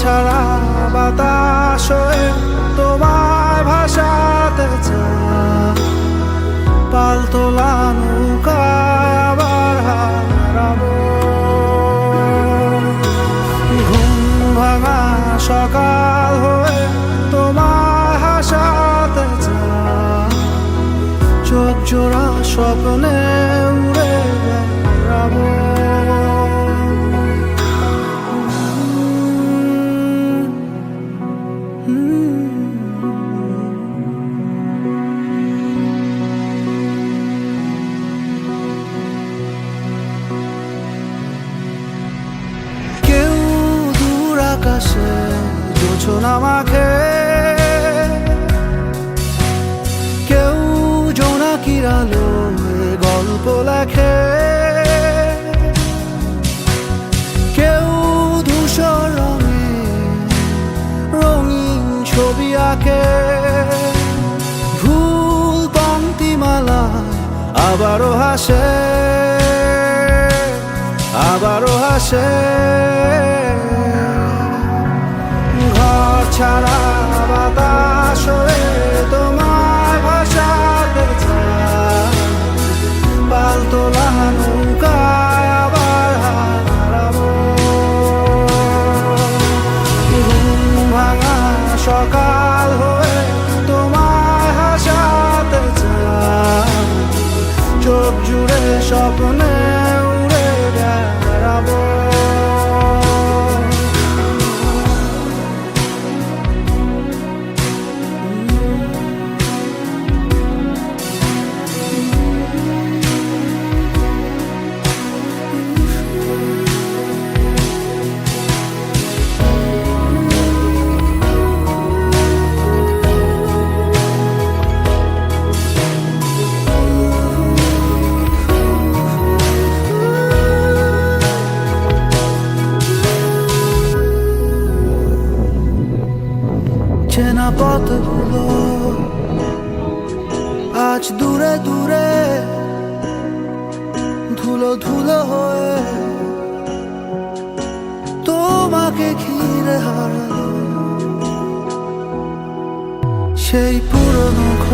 ছাড়া বাতাস তোমায় ভাসাতে চায়। পালতোলা নৌকায় আবার হারাবো। ঘুম ভাঙা সকাল হয়ে তোমায় হাসাতে চোখ জোড়া স্বপ্নে জোছনা মাখে কেউ জোনাকির আলো গল্প লেখে? কেউ ধূসর রঙে রঙিন ছবি আঁকে? ভুল পঙ্ক্তিমালায় আবারও হাসে আবারও হাসে। ছাড়া বাতাস চায় পালতোলা নৌকায় আবার ভাঙা জুড়ে স্বপ্নে উড়ে বেড়াবো। চেনা পথগুলো আজ দূরে দূরে ধুলো ধুলো হয়ে তোমাকে ঘিরে হারালো সেই পুরনো ঘর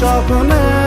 স্বপ্নে